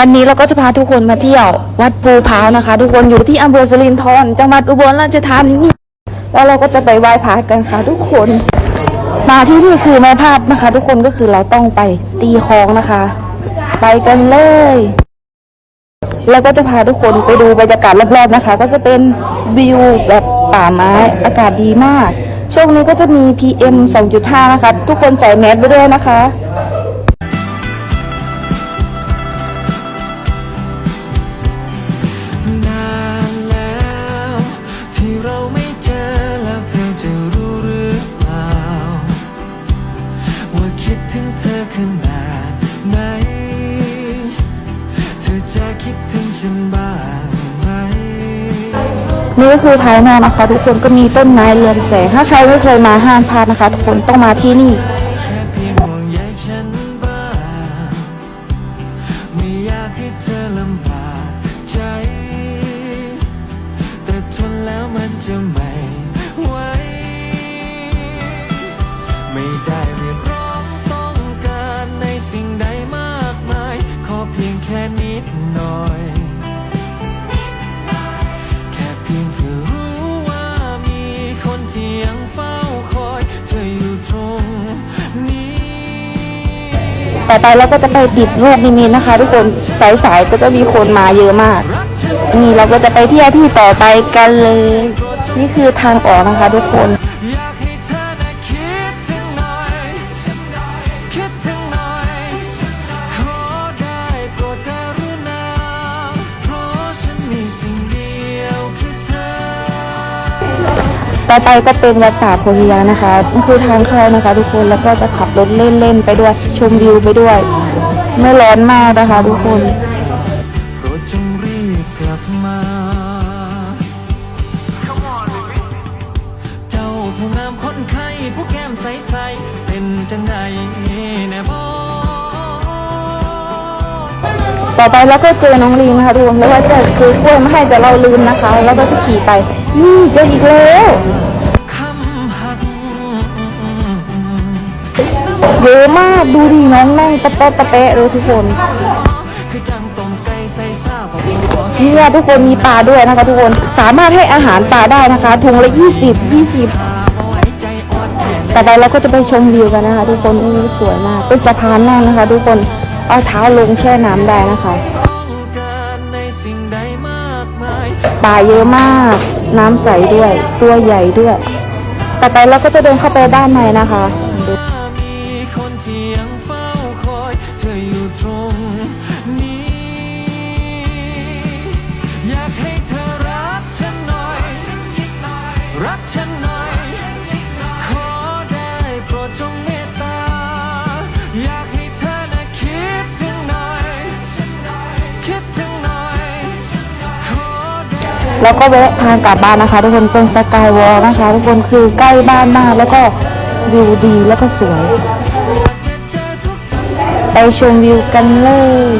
วันนี้เราก็จะพาทุกคนมาเที่ยว วัดภูพร้าวนะคะ ทุกคนอยู่ที่อำเภอสิรินธรจังหวัดอุบลราชธานีแล้วเราก็จะไปไหว้พระกันค่ะ ทุกคน มาที่นี่คือไม่พาดนะคะ ทุกคนก็คือเราต้องไปตีคลองนะคะ ไปกันเลยแล้วก็จะพาทุกคนไปดูบรรยากาศรอบๆนะคะ ก็จะเป็นวิวแบบป่าไม้อากาศดีมาก ช่วงนี้ก็จะมี PM 2.5 นะคะ ทุกคนใส่แมสไปด้วยนะคะ นี่ก็คือภายนอกนะคะ ทุกคนก็มีต้นไม้เรืองแสง ถ้าใครไม่เคยมาห้ามพลาดนะคะ ทุกคนต้องมาที่นี่แค่นิดหน่อย แค่เพียง ต่อไปเราก็จะไปติดรูกนิมิตนะคะ ทุกคนสายๆก็จะมีคนมาเยอะมากนนี่เราก็จะไปเที่ยวที่ต่อไปกันเลย นี่คือทางออกนะคะ ทุกคน ต่อไปก็เป็นวัดป่าโพธิยานะคะนี่คือทางเข้านะคะ ทุกคนแล้วก็จะขับรถเล่นๆไปด้วยชมวิวไปด้วย ไม่ร้อนมากนะคะทุกคนโปรดจงรีบกลับมาเจ้าผู้งามคนไข้ผู้แก้มใสๆเป็นจังใดแน่บอต่อไปเราก็เจอน้องลีนนะคะทุกคนแล้วว่าจะซื้อกล้วยมาให้แต่เราลืมนะคะ แล้วก็จะขี่ไป นี่เจออีกแล้วเยอะมากดูดิน้องนั่งตะเปะตะเปะเลยทุกคนคือจังต้มไก่ใส่ซาบนี่ค่ะทุกคนมีปลาด้วยนะคะทุกคนสามารถให้อาหารปลาได้นะคะถุงละ20 20บ่ไว้ใจอ่อนแต่อไปเราก็จะไปชมวิวกันนะคะ ทุกคนอู้สวยมาก เป็นสะพานนั่งนะคะ ทุกคนเอาเท้าลงแช่น้ำได้นะคะ ต้องการในสิ่งใดมากมายปลาเยอะมาก น้ำใสด้วย ตัวใหญ่ด้วย ต่อไปเราก็จะเดินเข้าไปด้านในนะคะดูถ้ามีคนที่ยังเฝ้าคอยเธออยู่ตรงนี้อยากให้เธอรักฉันหน่อย รักฉัน แล้วก็แวะทางกลับบ้านนะคะ ทุกคนเป็นสกายวอลนะคะ ทุกคนคือใกล้บ้านมากแล้วก็วิวดีแล้วก็สวย ไปชมวิวกันเลย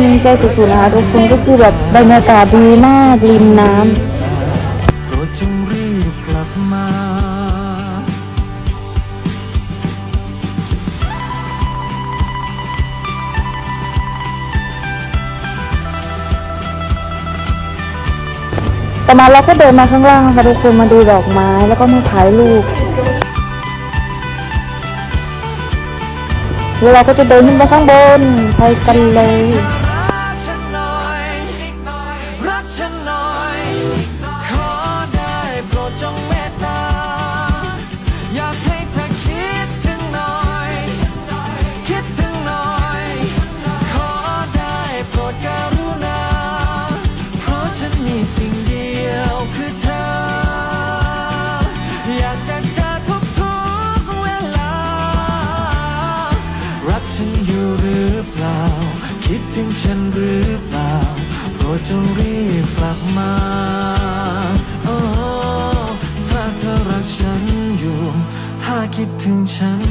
นิ่งใจสุดๆนะคะทุกคนก็คือแบบบรรยากาศดีมากริมน้ำ ต่อมาเราก็เดินมาข้างล่างค่ะทุกคนมาดูดอกไม้แล้วก็มาถ่ายรูปแล้วเราก็จะเดินขึ้นไปข้างบนไปกันเลย ถึงฉันหรือเปล่า โปรดจงรีบกลับมา โอ้ ถ้าเธอรักฉันอยู่ ถ้าคิดถึงฉัน